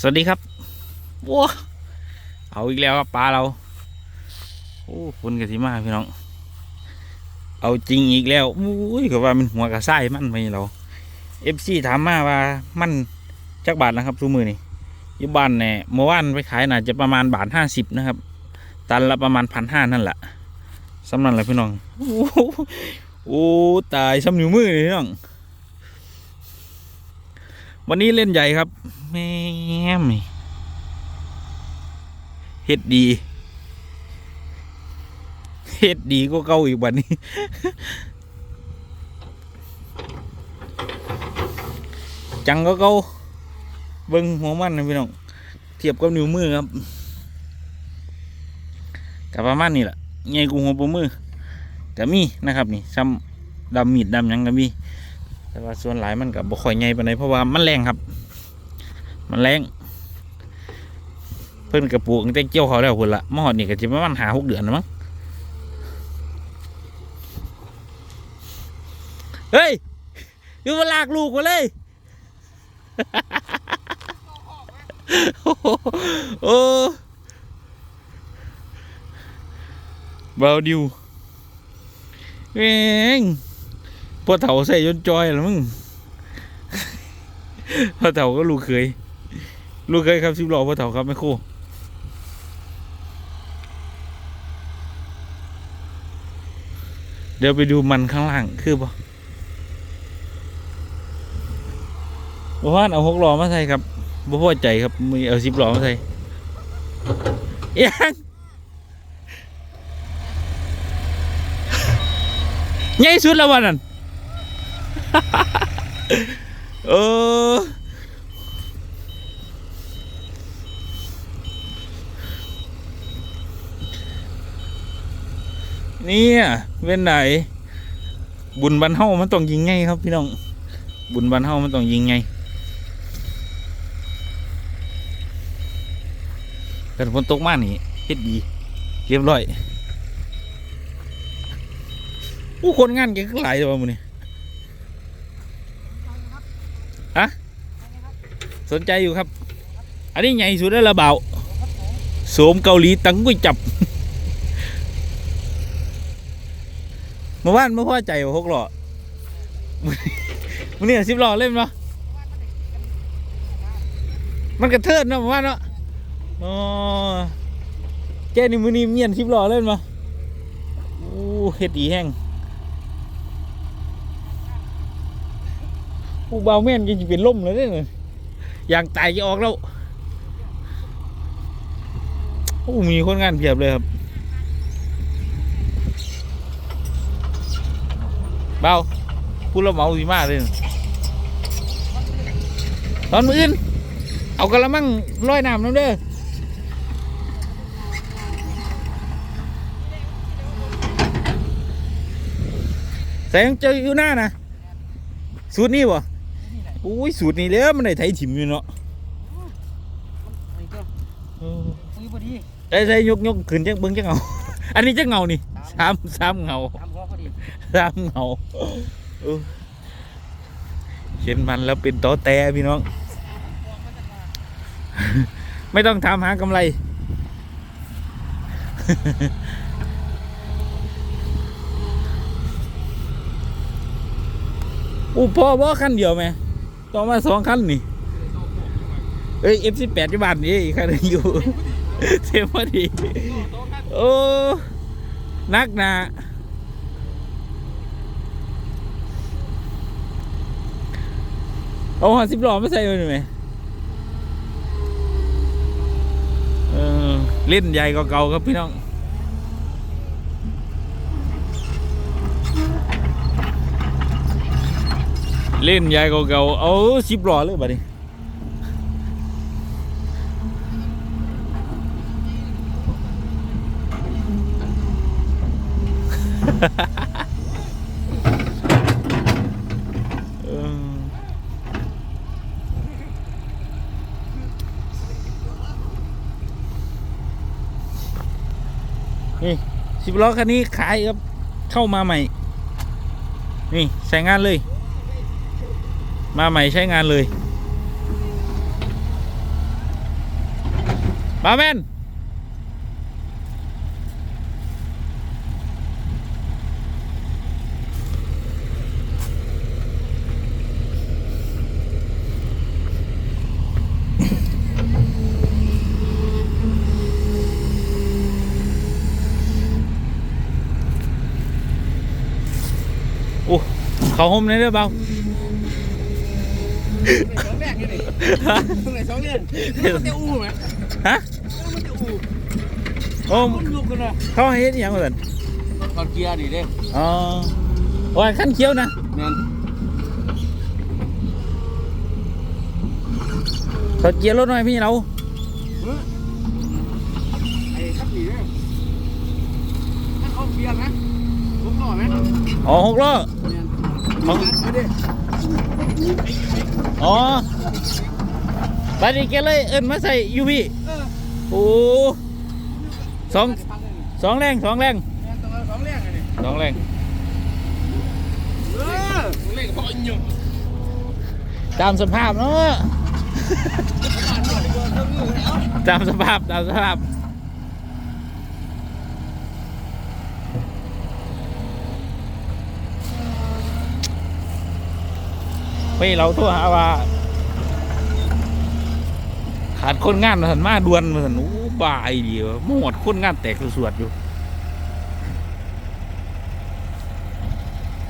สวัสดีครับว้าเอาอีกแล้วครับปลาเรา โอ้ฝนกะทิมาพี่น้อง เอาจริงอีกแล้วอุ้ยก็ว่ามันหัวกระไส้มันไปเราเอฟซีถามมาว่ามันจักบาทนะครับทุกมือนี่ยุบานเนี่ยเมื่อวานไปขายน่าจะประมาณบาทห้าสิบนะครับ ตันละประมาณพันห้านั่นแหละสำนันแหละพี่น้อง โอ้โหโอ้ตายซ้ำนิ้วมือเลยพี่น้อง วันนี้เล่นใหญ่ครับแม่มเฮ็ดดีเฮ็ดดีก็เก่าอีกวันนี้จังก็เก่าเบิ้งหัวมันนะพี่น้องเทียบกับนิ้วมือครับกับประมาณนี้แหละใหญ่กูหัวปมือก็มีนะครับนี่ซ้ำดำมีดดำยังก็มี แต่ว่าส่วนหลายมันกับบ่ค่อยใหญ่ปานใดเพราะว่ามันแรงครับ มันแรงเพิ่นกระปลูกตั้งแต่เกี่ยวเขาแล้วพุ่นละมาหอดนี่ก็จะประมาณหาหกเดือนแล้วมั้งเฮ้ยอยู่มาลากลูกมาเลยโอ้โหเบาดิวเอง พ่อเถาใส่จนจอยแล้วมึงพ่อเถาก็ลูกเคย ลูกเคยครับสิบหล้อพ่อเถาครับไม่คู่เดี๋ยวไปดูมันข้างล่างคือปะบ่ว่านเอาหกล้อมาใส่ครับบ่พอใจครับมีเอาสิบล้อมาใส่เอียงใหญ่สุดแล้ววันนั้น เออนี่ยเป็นไหน บุญบันเฮามันต้องยิงไงครับพี่น้อง บุญบันเฮามันต้องยิงไงกันฝนตกมากนี่เฮ็ดดีเรียบร้อย ผู้คนงานแกก็หลายตัวมึงนี่ ฮะสนใจอยู่ครับ อันนี้ใหญ่สุดแล้วละเบาโสมเกาหลีตังกุ้ยจับเมื่านมื่พ่อใจหกหล่อมันนี่สิบหล่อเล่นปะมันกระเทิดเนาะเมื่านเนาะอ๋อแกนี่มือนี่เมียนสิบหล่อเล่นปะโอ้เฮ็ดดีแห้ง ผู้บ่าวแม่นยังจะเป็นล่มเลยเนี่ยอย่างตายจะออกแล้วโอ้มีคนงานเพียบเลยครับเบาพูดแล้วเมาสีมาเลยตอนมืออื่น เอากระมังร้อยน้ำน้ำเด้อใส่ยังเจออยู่หน้านะสูตรนี้บ่ อุ้ยสูตรนี้แล้วมันได้ไถถิ่มอยู่เนาะนี่ก็คุยพอดีได้ได้ยกยกขึ้นจังเบิ้งจังเงา อันนี้จังเงานี่สามสามเงาตามหัวพอดีสามเงาเออเห็นมันแล้วเป็นตอแต่พี่น้อง ไม่ต้องทำหากำไรอู้พ่อบ่คันเดียวไหม ต้อมาสองคันนี่ เอ้ย F18 ที่บ้านนี่อีกคันหนึ่งอยู่เต็มพอดี โอ้นักหนาเอาหัสิบหล่อไมาใส่ไว้หน่อยไหมเออเล่นใหญ่กว่าเก่าครับพี่น้อง เล่นใหญ่กว่าเก่าเอาสิบล่อเลยบัดนี้เออนี่สิบล้อคันนี้ขายครับ เข้ามาใหม่ นี่ใช้งานเลย มาใหม่ใช้งานเลยบาแมนโอ้เขาห่มในเรื่อเบา สองแรกนี่ดิตรงไหนสองเรื่องมันจะอู้ไหมฮะมันจะอู้โอ้มันลุกกันนะเขาให้เฮ็ดอหยังเหมือนตอนเกียร์ดิเด้อ๋อโอ้ยขั้นเคี้ยวนะแมนเขาเกียร์รถหน่อยพี่เราไอ้ขับหนีเด้ถ้าเขาเกียร์นะผมหน่อยไหมอ๋อหกล้อแมนของ ไม่ได้ อ๋อบัดนี้แกเลยเอิ้นมาใส่ยูพี่เออโอ้สองสองแรงสองแรงแมนตรงนั้นสองแรกเลยสองแรงเออสองแรกพออินอยู่ตามสภาพเนาะผ่านหมดดีกว่าเครื่องมือแล้วตามสภาพตามสภาพ ไปเราโทรหาว่า ขาดคนงานมาสันมาด่วนมาสันอู้บ่ายเดียวหมดคนงานแตกสวดอยู่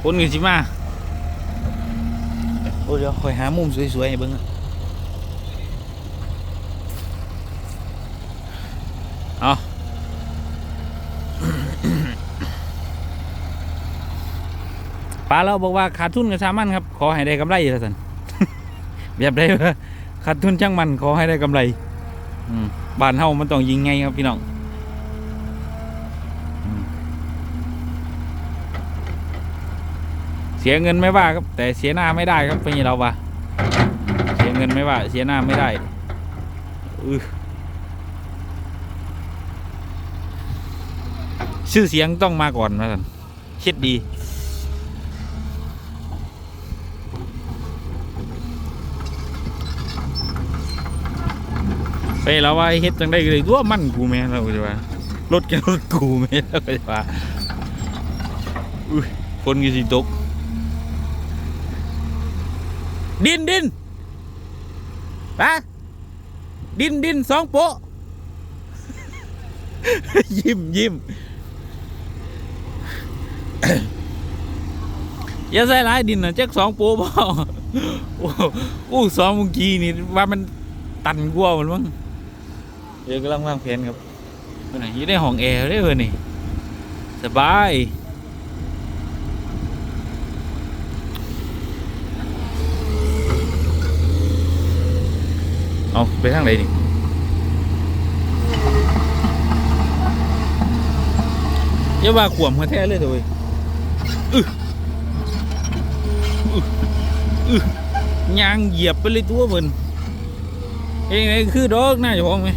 คนกันสิมาโอ้เดี๋ยวคอยหามุมสวยๆให้เบิ่งอะเอา ป้าเราบอกว่าขาดทุนกับชามันครับ ขอให้ได้กำไรเถอะสันแบบได้ขาดทุนช่างมันขอให้ได้กำไรบ้านเฮามันต้องยิงไงครับพี่น้องเสียเงินไม่ว่าครับ แต่เสียหน้าไม่ได้ครับเป็นอย่างเราว่าเสียเงินไม่ว่า เสียหน้าไม่ได้อือชื่อเสียงต้องมาก่อนนะสันคิดดี ไปแล้วว่าเฮ็ดจังได้เลยตัวมันกูแม่เราจะว่ารถแกรถกูแม่เราจะว่าอุ้ยคนกี่สิตก ดินดินไปดินดินสองโปะยิ้มยิ้มอย่าใส่ร้ายดินนะแจ็คสองโปะเปล่าโอ้โหอู้สองเมื่อกี้นี่ว่ามันตันกว่ามันมั้ง เดี๋ยวกำลังวางแผนครับเมื่อไหร่ยู่ในห้องแอร์ได้เลยนี่สบายเอาไปทางไหนนี่อย่าว่าขวมหัวแท้เลยเถอะเว้ยอึอึอึยางเหยียบไปเลยตัวเพิ่นเองไงคือดอกหน้าจ้าของไหม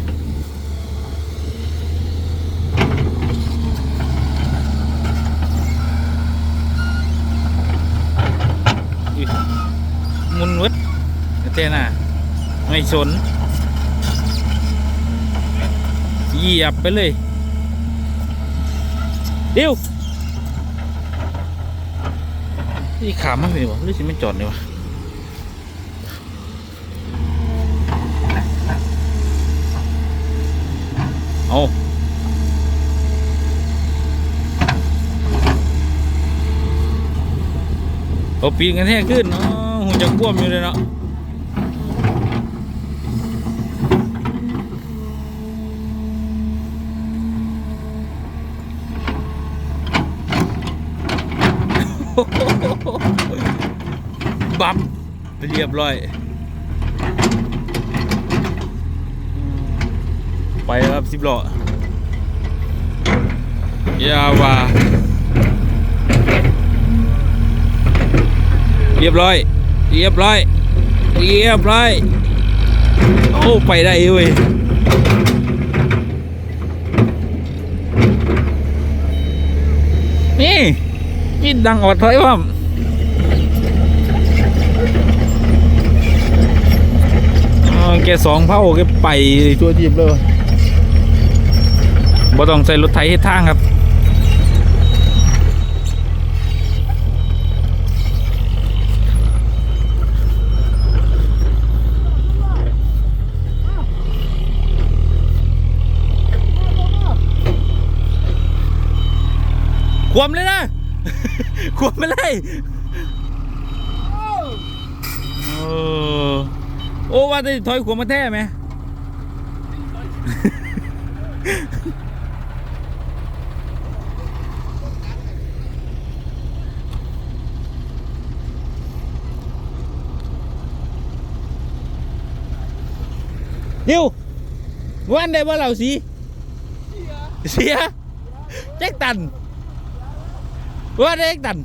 ยมุนวดเต้น่ะ ไม่สนเหยียบไปเลยเดี๋ยวนี่ขามันเลยวะหรือสิไม่จอดเลยวะเอา เอาปีนกันแท้ขึ้นอ๋อหูจะกวมอยู่เลยเนาะบับเรียบร้อย ไปแล้วครับสิบล้อ ยาว่า เรียบร้อย เรียบร้อย เรียบร้อย โอ้ไปได้เว้ยนี่นี่ดังออดถอยว่ามอ๋อแกสองเผ่าแกไปตัวทีบเลยบ่ต้องใส่รถไถเฮ็ดทางครับ วมเลยนะควมไปเลยโอ้ว่าจะถอยขวมมาแท้ไหมเดี๋ยววันได้บ่เราสี เสีย แจ็คตัน ว่าได้แจ็คตัน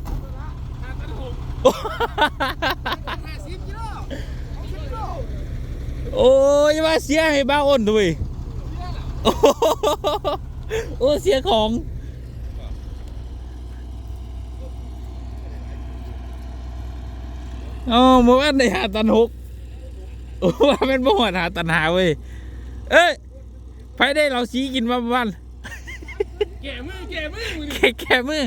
ห้าสิบกิโลหกสิบกิโลโอ้ยมาเสียให้บ้าอ้นด้วยโอ้โหโอ้เสียของโอ้เมื่อวานได้หาตันหกโอ้ว่าเป็นบ่หวดหาตันหาเว้ย เอ้ยไปได้เราสีกินมาบ้านแก่มือแก่มือมือแค่แค่มือ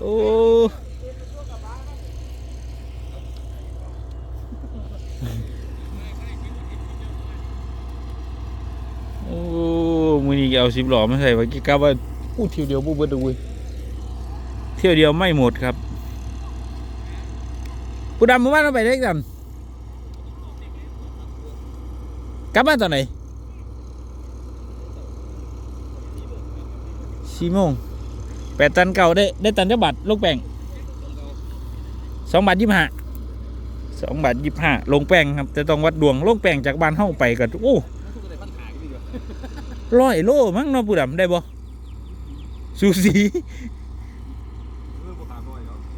โอ้โอ้มือนี้เอาสิบหล่อมาใส่ไว้กี่กะว่าพูดเที่ยวเดียวบูเบิดดูเว้ยเที่ยวเดียวไม่หมดครับผู้ดำมื่อวานเราไปได้กันกลับมาตอนไหนสี่โมง แปดตันเก่าได้ได้ตันเจ้าบัตรลงแป้งสองบาทยี่ห้าสองบาทยี่ห้าลงแป้งครับแต่ต้องวัดดวงลงแป้งจากบ้านเข้าไปกันโอ้ร้อยโลมั้งเนาะผู้ดำได้บ่สูสี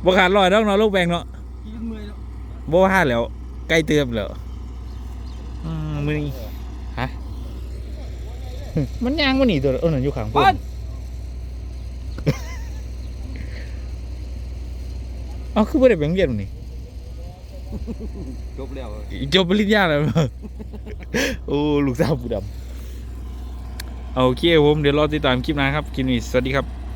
บ่ขาดบ่อยร้อยดอกเนาะลูกแบงเนาะกินเมื่อยแล้วบ่ว่าแล้วใกล้เติมแล้วมือฮะมันยางมันหนีตัวเออหนั่นอยู่ข้างพุ่น เอาคือบ่ได้ไปโรงเรียนมื้อนี้จบแล้วจบปริญญาแล้วโอ้ลูกสาวผู้ดำโอเคครับผมเดี๋ยวรอติดตามคลิปหน้าครับคลิปนี้สวัสดีครับ